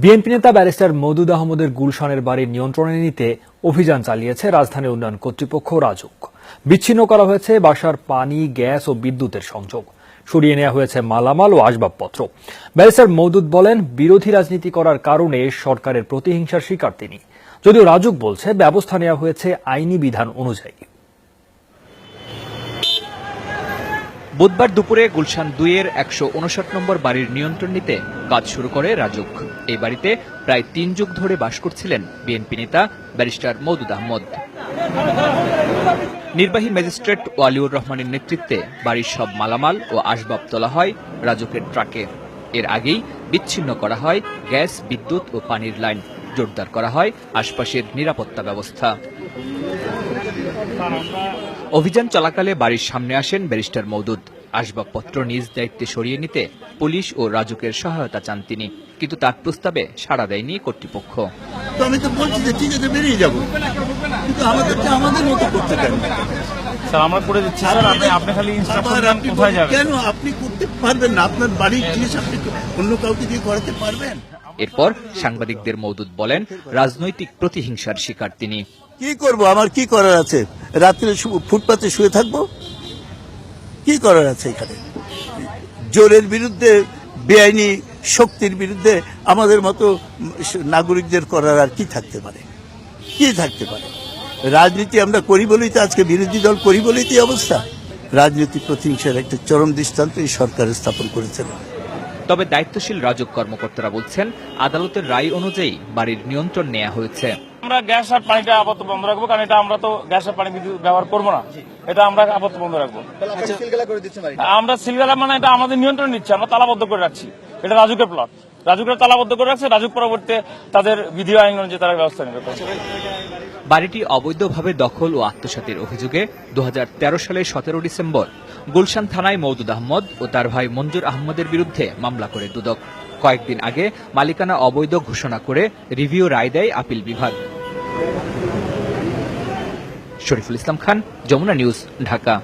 BNP নেতা barrister Moudud আহমদের গুলশানের বাড়ির নিয়ন্ত্রণে নিতে অভিযান চালিয়েছে রাজধানী উন্নয়ন কর্তৃপক্ষ রাজুক। বিচ্ছিন্ন করা হয়েছে বাসার পানি, গ্যাস ও বিদ্যুতের সংযোগ। সরিয়ে নেওয়া হয়েছে মালামাল ও আসবাবপত্র। ব্যারিস্টার মওদুদ বলেন, বিরোধী রাজনীতি করার কারণে সরকারের প্রতিহিংসার শিকার তিনি। যদিও রাজুক বলছে, ব্যবস্থা নেওয়া হয়েছে আইনি বিধান অনুযায়ী। বুধবার দুপুরে গুলশান দুইয়ের একশো উনষাট নম্বর বাড়ির নিয়ন্ত্রণ নিতে কাজ শুরু করে রাজুক। এই বাড়িতে প্রায় তিন যুগ ধরে বাস করছিলেন বিএনপি নেতা ব্যারিস্টার মওদুদ আহমদ। নির্বাহী ম্যাজিস্ট্রেট ওয়ালিউর রহমানের নেতৃত্বে বাড়ির সব মালামাল ও আসবাব তোলা হয় রাজুকের ট্রাকে। এর আগেই বিচ্ছিন্ন করা হয় গ্যাস, বিদ্যুৎ ও পানির লাইন, জোরদার করা হয় আশপাশের নিরাপত্তা ব্যবস্থা। অভিযান চলাকালে বাড়ির সামনে আসেন ব্যারিস্টার মওদুদ। আসবাবপত্র নিজ দায়িত্বে সরিয়ে নিতে পুলিশ ও রাজুকের সহায়তা চান তিনি কিন্তু তার প্রস্তাবে সাড়া দেয়নি কর্তৃপক্ষ। আমি তো বলছি যে ঠিক আছে বেরিয়ে যাব। কিন্তু আমাদেরকে আমাদের মতো করতে দেন স্যার আমরা করে দিচ্ছি। স্যার আপনি আপনি খালি ইনস্ট্রাকশন দেন কোথায় যাবেন? কেন আপনি করতে পারবেন না? আপনার বাড়ির জিনিস আপনি অন্য কাউকে দিয়ে করাতে পারবেন। এরপর সাংবাদিকদের মওদুদ বলেন রাজনৈতিক প্রতিহিংসার শিকার তিনি। কি করব? আমার কি করার আছে? রাত্রে শু- ফুটপাতে শুয়ে থাকব? কি করার আছে এখানে? জোরের বিরুদ্ধে, বেআইনি শক্তির বিরুদ্ধে আমাদের মতো নাগরিকদের করার আর কি থাকতে পারে? কি থাকতে পারে? রাজনীতি আমরা করি বলেই তো আজকে বিরোধী দল করি বলেই তো অবস্থা। রাজনীতি প্রতিহিংসার একটা চরম দৃষ্টান্ত এই সরকার স্থাপন করেছিল তবে দায়িত্বশীল রাজক কর্মকর্তারা বলছেন, আদালতের রায় অনুযায়ী বাড়ির নিয়ন্ত্রণ নেওয়া হয়েছে। আমরা গ্যাস আর পানিটা আপাতত বন্ধ রাখব কারণ এটা আমরা তো গ্যাস আর পানি বিদ্যুৎ ব্যবহার করব না। এটা আমরা আপাতত বন্ধ রাখব। আমরা সিলগালা মানে এটা আমাদের নিয়ন্ত্রণ নিচ্ছে আমরা তালাবদ্ধ করে রাখছি। এটা রাজুকের প্লট রাজুকের তালাবদ্ধ করে রাখছে, রাজুক পরবর্তীতে তাদের বিধি আইন অনুযায়ী তারা ব্যবস্থা নেবে। বাড়িটি অবৈধভাবে দখল ও আত্মসাতের অভিযোগে দু সালের সতেরো ডিসেম্বর গুলশান থানায় মৌদুদ আহমদ ও তার ভাই মঞ্জুর আহমদের বিরুদ্ধে মামলা করে দুদক। কয়েকদিন আগে মালিকানা অবৈধ ঘোষণা করে রিভিউ রায় দেয় আপিল বিভাগ। শরীফুল ইসলাম খান, যমুনা নিউজ, ঢাকা।